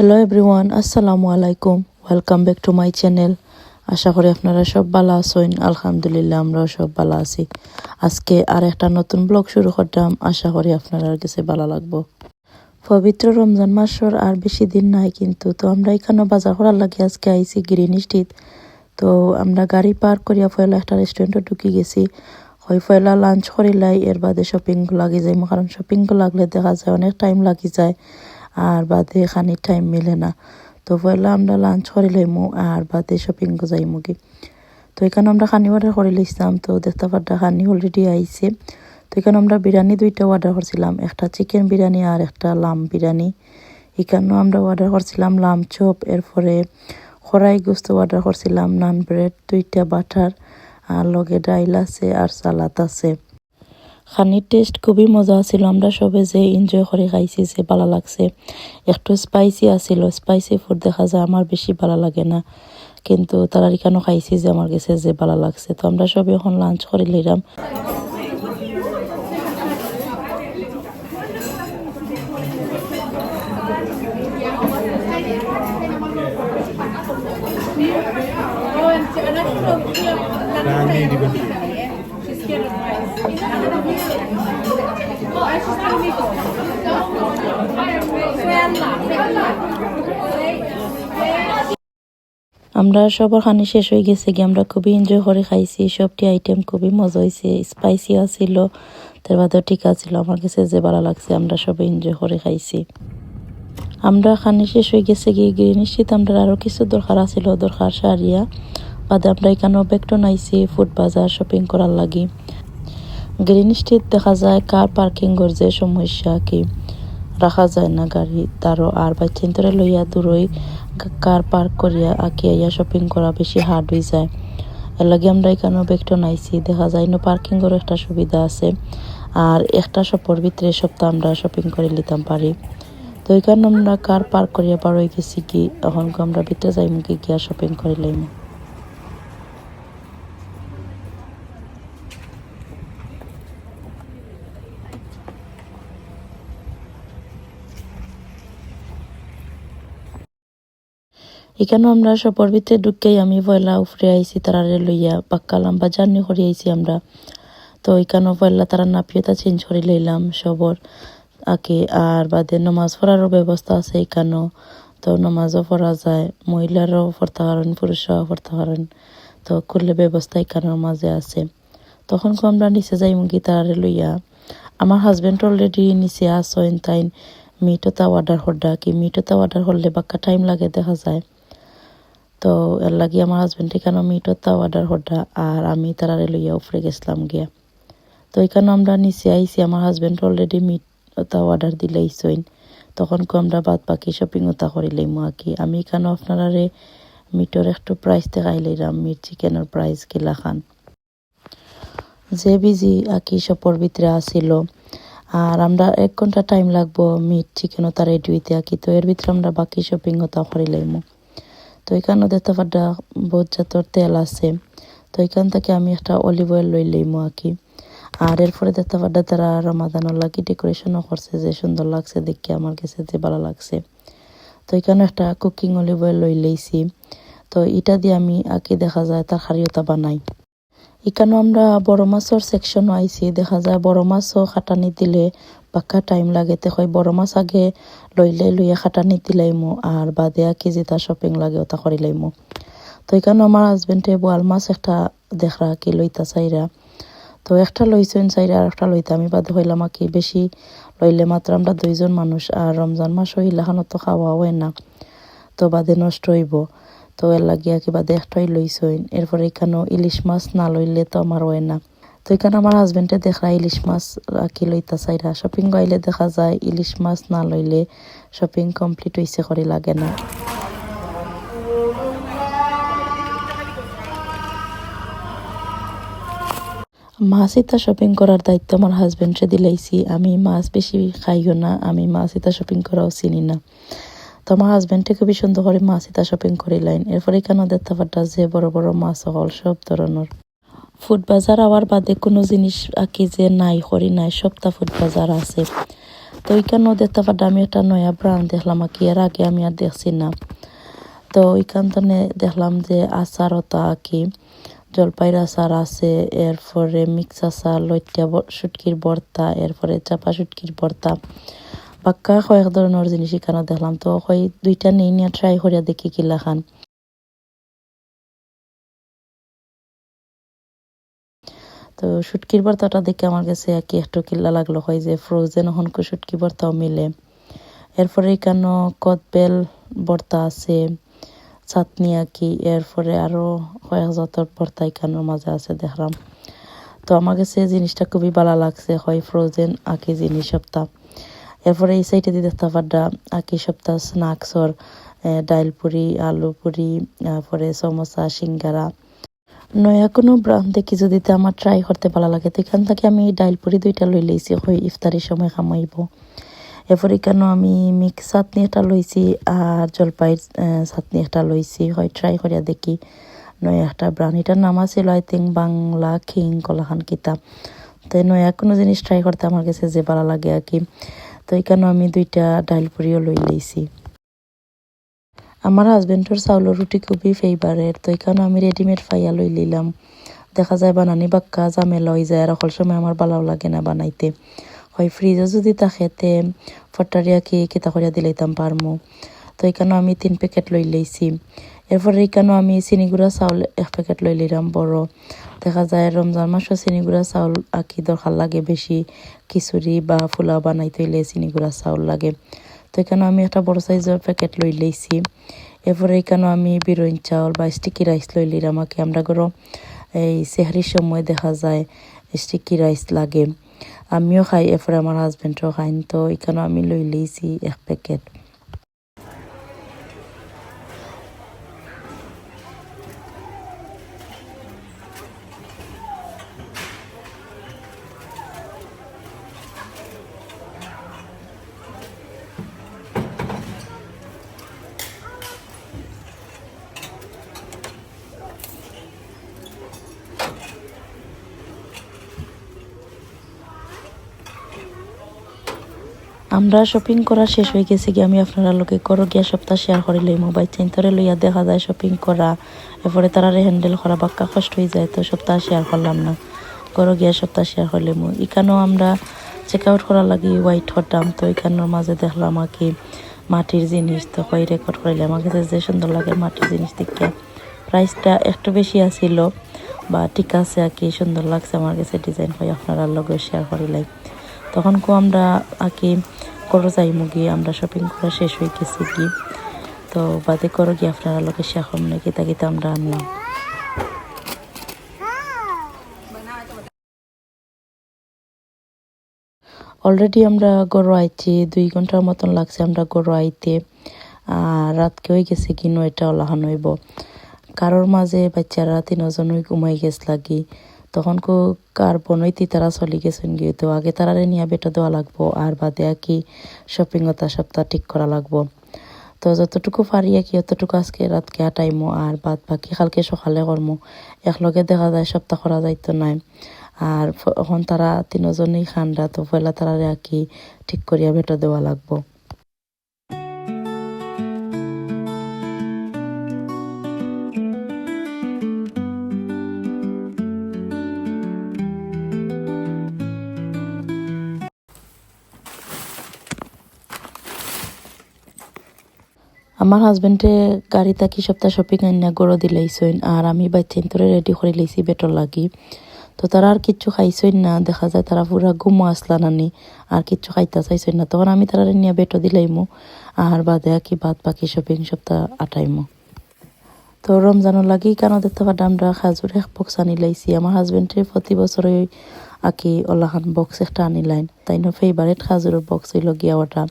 Hello everyone আসসালামু আলাইকুম welcome back to my channel আশা করি আপনারা সব ভালো আছেন। আলহামদুলিল্লাহ, আমরাও সব ভালো আছি। আজকে আর একটা নতুন ব্লগ শুরু করতাম। আশা করি আপনারা কাছে ভালো লাগবো। পবিত্র রমজান মাসের আর বেশি দিন নাই, কিন্তু তো আমরা এখানে বাজার করার লাগে আজকে আইছি গ্রিন স্ট্রিট তো আমরা গাড়ি পার্ক করিয়া ফয়লা একটা রেস্টুরেন্টে ঢুকি গেছি। হয় ফয়লা লাঞ্চ করিলাই, এর বাদে শপিং লাগি যাইমু। কারণ শপিং লাগলে দেখা যায় অনেক টাইম লাগি যায়। আর বাদে খানি টাইম মিলে না। তো পয়লা আমরা লাঞ্চ করে লইমু আর বাদে শপিং যাইমু কি? তো এখানে আমরা খানি অর্ডার করে লইছিলাম। তো দেখতে পারটা খানি অলরেডি আইছে। তো এখানে আমরা বিরিয়ানি দুইটা অর্ডার করছিলাম। একটা চিকেন বিরিয়ানি আর একটা লাম বিরিয়ানি। এখানেও আমরা অর্ডার করছিলাম লাম চপ এরপরে খরাই গোস্ত অর্ডার করছিলাম নান ব্রেড দুইটা বাটার আর লগে ডাইল আছে আর সালাদ আছে। খানির টেস্ট খুবই মজা আছিল। আমরা সবে যে এনজয় করে খাইছি, যে ভালো লাগছে। একটু স্পাইসি আছিল। স্পাইসি ফুড দেখা যায় আমার বেশি ভালো লাগে না। কিন্তু তারা এখানেও খাইছি যে আমার কাছে যে ভালো লাগছে। তো আমরা সবে এখন লাঞ্চ করে লইলাম। আমরা সবার খানি শেষ হয়ে গেছে কি আমরা খুবই এনজয় করে খাইছি। সবটি আইটেম খুবই মজা হয়েছে স্পাইসি আছিল। তার বাদেও ঠিক আছিল। আমার কাছে যে ভালো লাগছে, আমরা সবাই এনজয় করে খাইছি। আমরা খানি শেষ হয়ে গেছে গিয়ে গিয়ে নিশ্চিত আমরা আরও কিছু দরকার আছিল। দরকার সারিয়া বাদে আমরা এখানেও ব্যাগটো নাইছি ফুড বাজার শপিং করার লাগি। গ্রিন স্ট্রিট দেখা যায় কার পার্কিংয়ের যে সমস্যা কি রাখা যায় না গাড়ি তারও আর বাচ্চান্তরে লইয়া দূরই কার পার্ক করিয়া আঁকি আইয়া শপিং করা বেশি হার্ড হয়ে যায় এর লাগে আমরা এখানেও ব্যাগটো নাইছি দেখা যায় না পার্কিং পার্কিংয়েরও একটা সুবিধা আছে আর একটা শপের ভিতরে সপ্তাহ আমরা শপিং করে নিতাম পারি তো এখানে আমরা কার পার্ক করিয়া পার হয়ে গেছি কি এখন আমরা ভিতরে যাইমু কি গিয়া শপিং করে লইমু এখানেও আমরা সবর ভিতরে ঢুকেই আমি পয়লা উফরে আইছি, তারারে লইয়া পাক্কা লম্বা জার্নি করে আইছি আমরা। তো এখানেও পয়লা তারা নাপিয়তা চেঞ্জ করে লইলাম সবর আগে, আর বাদে নমাজ পড়ারও ব্যবস্থা আছে এখানেও। তো নমাজও পড়া যায়, মহিলারও পড়তে পারেন, পুরুষরাও পড়তে পারেন। তো করলে ব্যবস্থা এখানের মাঝে আছে। তখন আমরা নিচে যাই মুগি তারারে লইয়া। আমার হাজবেন্ড অলরেডি নিচে আসেন তাই মিটতা অর্ডার হরডা কি মিটতা অর্ডার হলে বাক্কা টাইম লাগে দেখা যায়। তো এর লাগি আমার হাজবেন্ড এখানে মিটতা অর্ডার হরডা আর আমি তারারে লইয়া উপরে গেছিলাম গিয়া। তো এখানে আমরা নিচে আইছি, আমার হাজবেন্ড অলরেডি মিট ওটা অর্ডার দিলেইছইন তখন কো আমরা বাদ বাকি শপিং ওটা করিলাম আকি আমি এখানে আপনারা মিটর একটু প্রাইস দেখাই লইলাম মিট চিকেনের প্রাইস গিলা খান। যে বিজি আকি শপর ভিতরে আসিল আর আমরা এক ঘণ্টা টাইম লাগবো মিট চিকেন ওটা রেডি হইতে আকি। তো এর ভিতরে আমরা বাকি শপিং ওটা করিলাম তো এখানেও দেখতে পাড্ডা বহুত জাতর তেল আছে। তো এখান থেকে আমি একটা অলিভ অয়েল লই লইমো আঁকি আর এরপরে দেখতে পাড্ডা তারা রমাদানের লাগি ডেকোরেশনও করছে, যে সুন্দর লাগছে দেখে আমার কাছে যে ভালো লাগছে। তো এখানে একটা কুকিং অলিভ অয়েল লই লইছি। তো এটা দিয়ে আমি আঁকি দেখা যায়, তার হারিয়তা বানাই। এখানেও আমরা বড় মাছের সেকশনও আইছি, দেখা যায় বড় মাছও খাটানি দিলে বাক্কা টাইম লাগে। তে হয় বড় মাছ আগে লইলে লইয়া খাটানি দিলাইমো, আর বাদে আঁকি যেটা শপিং লাগে ওটা করিলাইমো তো এখানে আমার হাজবেন্ডে বোয়াল মাছ একটা দেখরা কি লইতা চাইরা। তো একটা লইছেন চাইরা আর একটা লইতে। আমি বাদে হইলাম কি বেশি লইলে মাত্র আমরা দুইজন মানুষ, আর রমজান মাস হইলাখানো তো খাওয়া হয় না। তো বাদে নষ্ট হইব। তো এর লাগিয়া কিবা বাদে একটাই লইছইন। এরপরে এখানেও ইলিশ মাছ না লইলে তো আমার হয় না। তো এখানে আমার হাজবেন্ডে দেখা ইলিশ মাছ কি লইতা চাইরা। শপিং গাইলে দেখা যায়, ইলিশ মাছ না লইলে শপিং কমপ্লিট হইছে করে লাগে না। মাছ ইতা শপিং করার দায়িত্ব আমার হাজবেন্ডে দিলাইছি। আমি মাছ বেশি খাইও না, আমি মাছ ইতা শপিং করাও চিনি না। তো আমার হাজবেন্ডে খুবই সুন্দর করে মাছ ইতা শপিং করিলাইন এরপর এখানে দেখতে পারটা যে বড় বড় মাছ হল, সব ধরনের। ফুড বাজার আওয়ার বাদে কোনো জিনিস আঁকি যে নাই, করি নাই সপ্তাহ ফুড বাজার আছে। তো ওইখানেও দেখতে পারলাম আমি একটা নয়া ব্রান্ড দেখলাম আর কি এর আগে আমি আর দেখছি না। তো ওইখান দেখলাম যে আচারতা আঁকি, জলপাইয়ের আচার আছে, এরপরে মিক্স আচার, লইট্টা শুটকির ভর্তা এরপরে চাপা শুটকির ভর্তা বাক্কা কয়েক ধরনের জিনিস এখানে দেখলাম। তো হয় দুইটা নেই নিয়ে ট্রাই করিয়া দেখি কিলা খান তো শুটকির ভর্তাটা দেখে আমার কাছে কি একটু কিল্লা লাগল হয় যে ফ্রোজেন হনকো শুটকি ভর্তাও মিলে। এরপরে এখানে কদবেল ভর্তা আছে, চাটনি আঁকি এরপরে আরও কয়েক জাতর ভর্তা এখানের মাঝে আছে দেখলাম। তো আমার কাছে জিনিসটা খুবই ভালো লাগছে হয় ফ্রোজেন আঁকি জিনিস সপ্তাহ এরপরে এই সাইডে দেখতে পাড্ডা আঁকি সপ্তাহ স্ন্যাক্সর ডাইল পুরি, আলু পুরি, তারপরে সমোসা, সিঙ্গারা। নয়া কোনো ব্রান্ড দেখি যদি আমার ট্রাই করতে ভালো লাগে, তো এখান থেকে আমি ডাইল পুরি দুইটা লই লইছি হয় ইফতারির সময় খামাইব। এরপর এখানে আমি মিক্স চাটনি একটা লইছি আর জলপাইয়ের চাটনি একটা লইছি, হয় ট্রাই করিয়া দেখি। নয়া একটা ব্রান্ড এটার নাম আছিল আই থিঙ্ক বাংলা কিং কলাখান কিতাব। তো নয়া কোনো জিনিস ট্রাই করতে আমার কাছে যে ভালো লাগে আর কি। তো এখানে আমি দুইটা ডাইল পুরিও লই লইছি। আমার হাজবেন্ডর চাউলের রুটি খুবই ফেভারেট তো এখানে আমি রেডিমেড ফাইয়া লই লিলাম দেখা যায় বানানি বাক্কা জামে লই যায় আর অকল সময় আমার ভালো লাগে না বানাইতে। হয় ফ্রিজে যদি থাকে তে ফটারিয়া কি কিতা করিয়া দিলাইতাম পারমু। তো এখানে আমি তিন প্যাকেট লই লইছি এরপরে এখানেও আমি চিনিগুড়া চাউল এক প্যাকেট লই লিলাম বড়। দেখা যায় রমজান মাসও চিনিগুড়া চাউল আঁকি দরকার লাগে বেশি খিচুড়ি বা ফুলাও বানাইতে হইলে চিনিগুড়া চাউল লাগে। তো এখানে আমি একটা বড় সাইজের প্যাকেট লই লইছি এরপরে এখানে আমি বিরইন চাউল বা স্টিকি রাইস লই লিলাম আমাকে আমরা করো এই সেহারির সময় দেখা যায় স্টিকি রাইস লাগে। আমিও খাই, এরপরে আমার হাজব্যান্ডও খাইন। তো এখানে আমি লই লইছি এক প্যাকেট আমরা শপিং করা শেষ হয়ে গেছে গিয়ে আমি আপনারা লোকে করো গিয়া সপ্তাহ শেয়ার করিলে মোবাইল চেঞ্জরে লইয়া দেখা যায় শপিং করা। এরপরে তারা হ্যান্ডেল করা বাক্কা কষ্ট হয়ে যায়, তো সপ্তাহ শেয়ার করলাম না। করো গিয়া সপ্তাহ শেয়ার করলে মো এখানেও আমরা চেক আউট করার লাগি হোয়াইট হতাম, তো এখানের মাঝে দেখলাম আমাকে মাটির জিনিস, তো কই রেকর্ড করিলে আমার কাছে যে সুন্দর লাগে মাটির জিনিস দেখে প্রাইসটা একটু বেশি আসিল বা ঠিক আছে আর কি, সুন্দর লাগছে। আমার কাছে ডিজাইন হয় আপনারা লগে শেয়ার করিলাই তখন কো আমরা আঁকি করো যাই মুগি আমরা শপিং করা শেষ হয়ে গেছি কি তো বাদে করো কি আপনারা লোকে শেয়ার নাকি তাকে তো আমরা আনলাম। অলরেডি আমরা গরু আইছি, দুই ঘণ্টার মতন লাগছে আমরা গরু আইতে। রাতকে হয়ে গেছে কি নয়টা ওলাহান হইব। কারোর মাঝে বাচ্চারা তিনজনই ঘুমাই গেছ লাগি। তখন কো কার বনইতি তারা চলি গেছেন গিয়ে, তো আগে তারারে নিয়ে বেটা দেওয়া লাগবো, আর বাদে কি শপিং তা সপ্তাহ ঠিক করা লাগবো। তো যতটুকু পারি কি, অতটুকু আজকে রাতকে আটাইমো, আর বাদ বাকি কালকে সকালে করমো। একলগে দেখা যায়, সপ্তাহ করা যাইতো নাই। আর এখন তারা তিনজনই খান্ডা তো পয়লা তারারে কি ঠিক করিয়া বেটা দেওয়া লাগবো। আমার হাজবেন্ডে গাড়ি থাকি সপ্তাহ শপিং আইনা গড়ো দিলাইছইন আর আমি বাইতেন তোরে রেডি করে লইছি বেটর লাগি। তো তারা আর কিচ্ছু খাইছই না, দেখা যায় তারা পুরা ঘুমো আসলা নানি আর কিচ্ছু খাইতে চাইছই না। তখন আমি তারা নিয়ে বেটো দিলাইমু আর বাদে কি বাদ বাকি শপিং সপ্তাহ আটাইমু। তো রমজানের লাগি কেন দেখতে পারতাম আমরা খাজুর এক বক্স আনি লাইছি আমার হাজবেন্ডের প্রতি বছরে আঁকি ওলাখান বক্স একটা আনিলাইন তাই নো ফেভারেট খাজুরের বক্স হইল ওটা।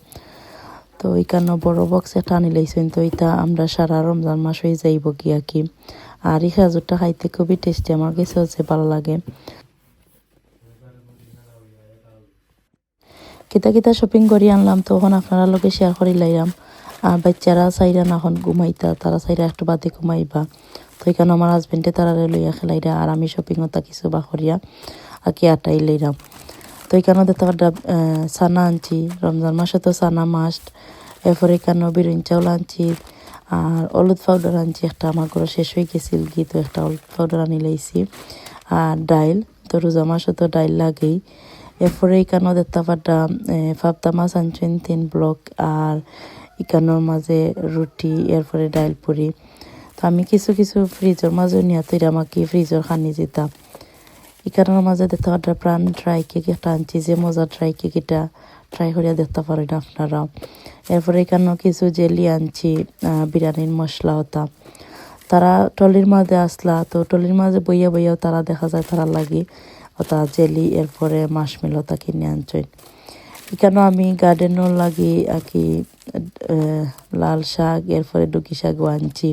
তো এখানে বড় বক্স আনি লাইছেন, তো এটা আমরা সারা রমজান মাস হয়ে যাইব গিয়া কি। আর এই খাজুরটা খাইতে খুবই টেস্টি আমার কাছে হচ্ছে ভালো লাগে। কিতা কিতা শপিং করি আনলাম, তখন আপনারা লোকে শেয়ার করি লাইলাম। আর বাচ্চারা চাইরা এখন ঘুমাইতা, তারা চাইরা একটু বাদে ঘুমাইবা। তো এখানে আমার হাজবেন্ডে তারা লইয়া খেলাইরা, আর আমি শপিং ওটা কিছু বা করিয়া, আঁকি আটাই লইলাম। তো এখানেও দেখতে পারটা সানা আনছি, রমজান মাসে তো সানা মাস্ট এরপরে এখানেও বিরিয়ানি চাউল আনছি, আর হলুদ পাউডার আনছি, একটা আমার ঘরে শেষ হয়ে গেছিল কি তো একটা হলুদ পাউডার আনি লাইছি, আর ডাইল, তো রোজা মাসে তো ডাইল লাগেই, এরপরে এখানেও দেখতে পারটা ফাফতা মাছ আনছেন তিন ব্লক আর এখানোর মাঝে রুটি, এরপরে ডাইল পুরি, তো আমি কিছু কিছু ফ্রিজের মাঝে নিয়ে তৈরি আমাকে ফ্রিজের খানি যেতাম এখানের মাঝে দেখতে পারটা প্রাণ ড্রাই কেক একটা আনছি যে মজা ড্রাই কেক এটা ট্রাই করিয়া দেখতে পারেন আপনারাও এরপরে এখানেও কিছু জেলি আনছি বিরিয়ানির মশলা হতা তারা টলির মাঝে আসলা, তো টলির মাঝে বইয়া বইয়াও তারা দেখা যায় তারা লাগি ওটা জেলি, এরপরে মাসমিল ওটা কিনে আনছেন এখানেও আমি গার্ডেনও লাগি, আর কি লাল শাক, এরপরে ডুকি শাকও আনছি।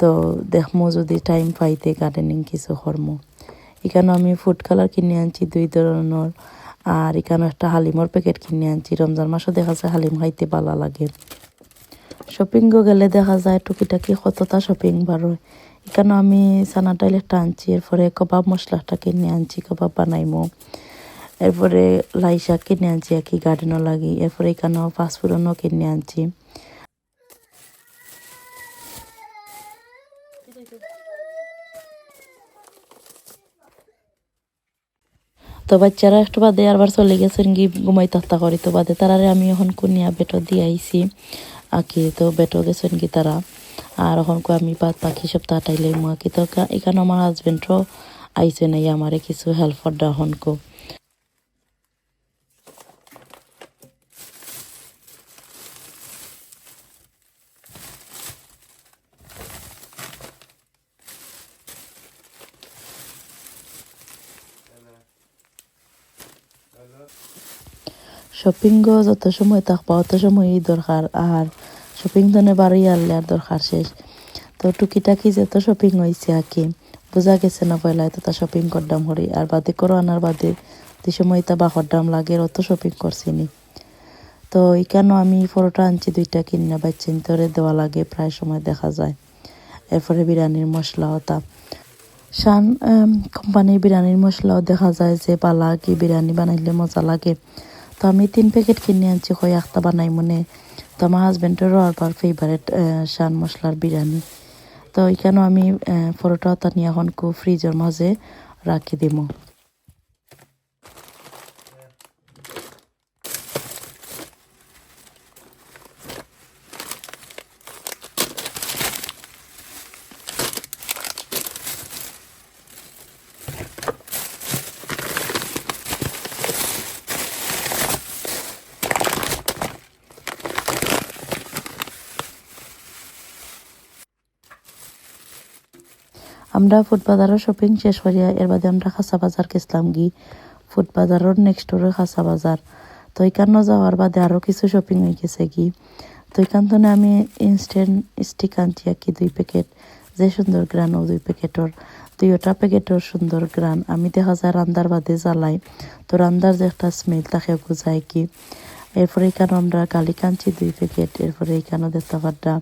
তো দেখমো যদি টাইম পাইতে গার্ডেনিং কিছু কর্ম। এখানে আমি ফুড কালার কিনে আনছি দুই ধরনের। আর এখানে একটা হালিমর প্যাকেট কিনে আনছি। রমজান মাসও দেখা যায় হালিম খাইতে ভালো লাগে। শপিংও গেলে দেখা যায় টুকিটাকি কতটা শপিং বারো এখানে আমি সানা ডাইল একটা আনছি, এরপরে কবাব মশলাটা কিনে আনছি, কবাব বানাইমো। এরপরে লাই শাক কিনে আনছি আর কি গার্ডেনও লাগি। এরপরে এখানেও ফাস্টফুডও কিনে আনছি। তো বাচ্চারা একটু বাদে আবার চলে গেছেন কি ঘুমাই হত্যা করি। তো বাদে তারারে আমি এখন কুনিয়া বেটো দিয়ে আইছি। আঁকি তো বেটো গেছেন কি তারা। আর এখন আমি পাত পাখি সব তাটাইলে মা কি তো এখানে আমার হাজবেন্ডও আইসে নাই, আমারে কিছু হেল্প করডা হন শপিংও যত সময় থাকবা, অত সময়ই দরকার। আর শপিং ধনে বাড়ি আনলে আর দরকার শেষ। তো টুকিটাকি যত শপিং হয়েছে আর কি, বোঝা গেছে না পয়লায় তো তা শপিং করদাম হরি। আর বাদে করো আনার বাদে, যে সময় তা বা করদাম লাগে অত শপিং করছিনি তো এখানেও আমি ফটোটা আনছি, দুইটা কিনে বাচ্চা তোরে দেওয়া লাগে, প্রায় সময় দেখা যায়। এরপরে বিরিয়ানির মশলা হতা শান কোম্পানির বিরিয়ানির মশলাও দেখা যায় যে পালা কি বিরিয়ানি বানাইলে মজা লাগে। তো আমি তিন প্যাকেট কিনে আনছি, কই একটা বানাই মনে। তো আমার হাজব্যান্ডেরও আবার ফেভারেট শান মশলার বিরিয়ানি। তো এখানেও আমি পরোটা তানি এখন ফ্রিজের মাঝে রাখি দিমো। আমরা ফুটবাজারের শপিং শেষ করিয়া এর বাদে আমরা খাসা বাজার গেছিলাম গি। ফুটবাজারের নেক্সট ডোরে খাসা বাজার। তো এখানেও যাওয়ার বাদে আরও কিছু শপিং হয়ে গেছে কি তো এখান আমি ইনস্ট্যান্ট স্টিক আনছি আর কি দুই প্যাকেট যে সুন্দর গ্রান ও দুই প্যাকেটর দুইটা প্যাকেটের সুন্দর গ্রান। আমি দেখা যায় রান্দার বাদে জ্বালাই। তো রান্দার যে একটা স্মেল তাকে বোঝায় কি এরপরে এখানে আমরা গালি কাঞ্চি দুই প্যাকেট এরপরে এখানেও দেখতে পারটা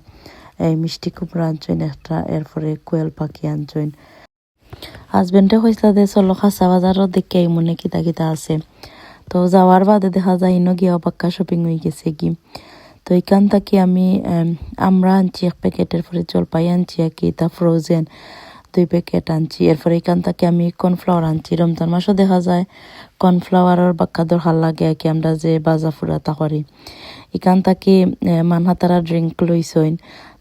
এই মিষ্টি কুমড়া আনছেন একটা এরপরে কোয়েল পাখি আনছেন হাজবেন্ডে কইসলা দে চলো খাসা বাজারও দেখে মনে কিতা কিতা আছে? তো যাওয়ার বাদে দেখা যায় ইনো গিয়া পাক্কা শপিং হয়ে গেছে কি তো এখান থেকে আমি আমরা আনছি, এক প্যাকেটের পরে জলপাই আনছি আর কি তা ফ্রোজেন দুই প্যাকেট আনছি। এরপরে এখান থেকে আমি কর্নফ্লাওয়ার আনছি। রমজান মাসও দেখা যায় কর্নফ্লাওয়ারের বাক্কা দরকার লাগে আর কি আমরা যে বাজা ফুরাতা করি। এখান থেকে মানহাতারা ড্রিঙ্ক লইছইন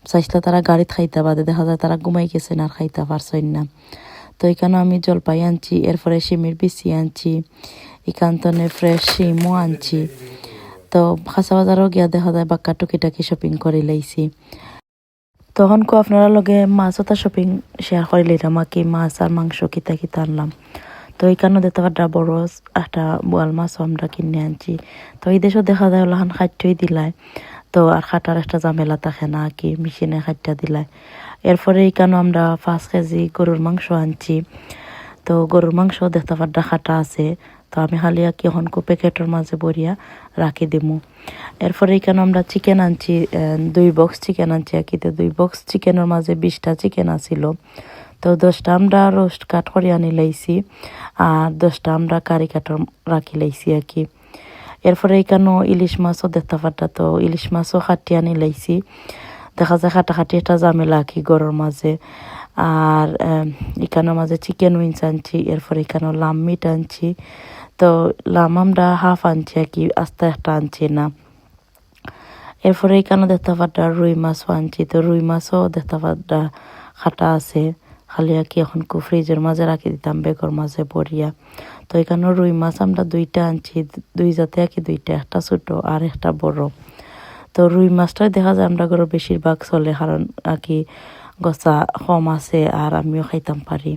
চাইসলা তারা গাড়িত খাইতে, বাদে দেখা যায় তারা ঘুমাই গেছেন আর খাইতে পারছইন না। তো এখানে আমি জলপাই আনছি, এরপরে শিমির বিচি আনছি এখান ফ্রেশ শিমও আনছি। তো খাসা বাজারও গিয়া দেখা যায় বাক্কা টুকিটাকি শপিং করে লাইছি। তখন কো আপনারা লগে মাছ ওটা শপিং শেয়ার করে লইলাম আর কি মাছ আর মাংস কিতা কিতা আনলাম। তো এইখানে দেখতে পারা বড় একটা বোয়াল মাছও আমরা কিনে আনছি। তো এই দেশও দেখা যায় ওলাখান খাদ্যই দিলায়। তো আর খাটার একটা ঝামেলা থাকে না, কি মেশিনে খাদ্য দিলায় এরপরে এইখানে আমরা পাঁচ কেজি গরুর মাংস আনছি। তো গরুর মাংস দেখতে পারা খাটা আছে। তো আমি আর কি এখন প্যাকেটের মাঝে বরিয়া রাখি দিমু। এরপরে এখানে আমরা চিকেন আনছি দুই বক্স চিকেন আনছি আর কি তো দুই বক্স চিকেনের মাঝে বিশটা চিকেন আছিল। তো দশটা আমরা রোস্ট কাট করে আনি লাইছি আর দশটা আমরা কারি কাটর রাখি লাইছি আর কি এরপরে এখানেও ইলিশ মাছও দেখতে পারটা তো ইলিশ মাছও খাটি আনি লাইছি দেখা যায় খাটাখাটি একটা ঝামেলা কি গরুর মাঝে। আর আহ, মাঝে চিকেন উইংস আনছি এরপরে এখানেও লাম মিট আনছি। তো লাম আমরা হাফ আনছি আর কি আস্তে একটা আনছি না। এরপরে এখানে দেখতে পাড্ডা রুই মাছও আনছি তো রুই মাছও দেখতে পাড্ডা খাটা আছে। কি এখন ফ্রিজের মাঝে রাখি দিতাম, বেগর মাঝে বরিয়া তো এখানে রুই মাছ আমরা দুইটা আনছি, দুই জাতে আর কি দুইটা, একটা ছোট আর একটা বড়। তো রুই মাছটাই দেখা যায় আমরা ঘরে বেশিরভাগ চলে, কারণ কি গছা কম আছে আর আমিও খাইতাম পারি।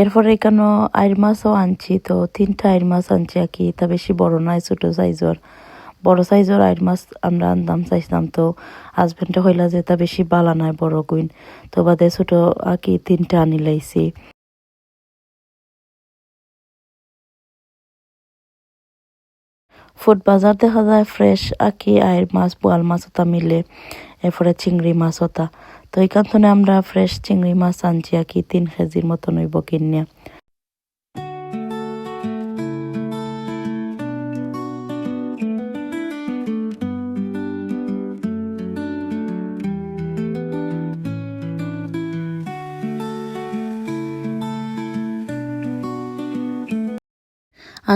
এরপরে এখানেও আইর মাছও আনছি, তো তিনটা আইর মাছ আনছি আর কি, তা বেশি বড় নয়, ছোট সাইজর বড় সাইজের আইর মাছ আমরা আনতাম, চাইছিলাম তো হাজবেন্ডে হইলা যে তা বেশি বালা নাই বড় গুইন তো বাদে ছোট আর কি তিনটা আনি লাইছি। ফুড বাজার দেখা যায় ফ্রেশ আকি আইর মাছ, বোয়াল মাছ ওটা মিলে, এরপরে চিংড়ি মাছ ওটা। তো এইখান থেকে আমরা ফ্রেশ চিংড়ি মাছ আনছি আর কি তিন কেজির মতন হইব কিনিয়া।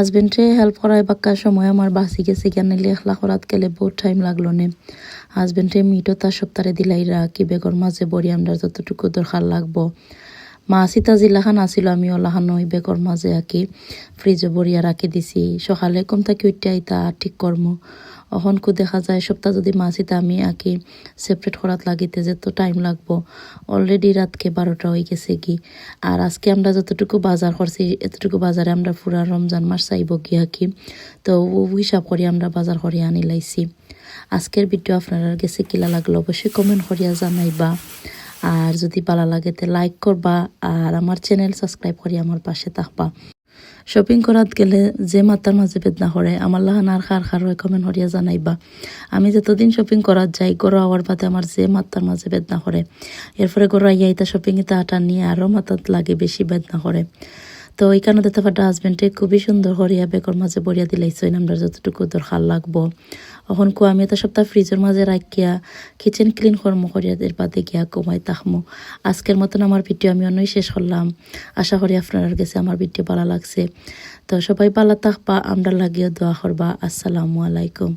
হাজবেন্ডে হেল্প করায় বাক্কা সময় আমার বাসি গেছে, কেন লেখলা করাত গেলে বহুত টাইম লাগল নে। হাজবেন্ডে মিটও তার সপ্তাহে দিলাই রাখি, বেগর মাঝে বড়ি আমরা যতটুকু দরকার লাগবো। মা সীতা জিলাখান আসিল আমি ওলাখান ওই বেগর মাঝে আঁকি ফ্রিজে বড়িয়া রাখি দিছি। সকালে কম থাকি উঠতে আইতা ঠিক কর্ম অহনকু দেখা যায়, সপ্তাহ যদি মাছিতা আমি আঁকি সেপারেট করাত লাগিতে যে তো টাইম লাগবো। অলরেডি রাতকে বারোটা হয়ে গেছে কি? আর আজকে আমরা যতটুকু বাজার করছি এতটুকু বাজারে আমরা পুরা রমজান মাস চাইব কি আঁকি? তো হিসাব করে আমরা বাজার করে আনি লাইছি। আজকের ভিডিও আপনারা গেছে কিলা লাগল অবশ্যই কমেন্ট করিয়া জানাইবা। আর যদি ভালো লাগে তো লাইক করবা আর আমার চ্যানেল সাবস্ক্রাইব করি আমার পাশে থাকবা। শপিং করাত গেলে যে মাতার মাঝে বেদনা হরে আমার লাহান আর খার খার রেকমেন্ড হরিয়া জানাইবা। আমি যতদিন শপিং করাত যাই, গরু আওয়ার বাদে আমার যে মাতার মাঝে বেদনা হরে এরপরে গরু আইয়া ইতা শপিং ইতা আটা নিয়ে আরও মাথাত লাগে, বেশি বেদনা করে তো এইখানে দেখতে পাটা হাজবেন্ডে খুবই সুন্দর করিয়া বেকর মাঝে বরিয়া দিলাইছে আমরা যতটুকু দরকার লাগবো। এখন কো, আমি এটা সপ্তাহ ফ্রিজের মাঝে রাখিয়া কিচেন ক্লিন কর্ম করিয়া এর বাদে গিয়া কমাই তাকমো আজকের মতন আমার ভিডিও আমি অন্যই শেষ করলাম। আশা করি আপনার কাছে আমার ভিডিও ভালো লাগছে। তো সবাই ভালো থাকবা, আমরা লাগিয়ে দোয়া করবা। আসসালামু আলাইকুম।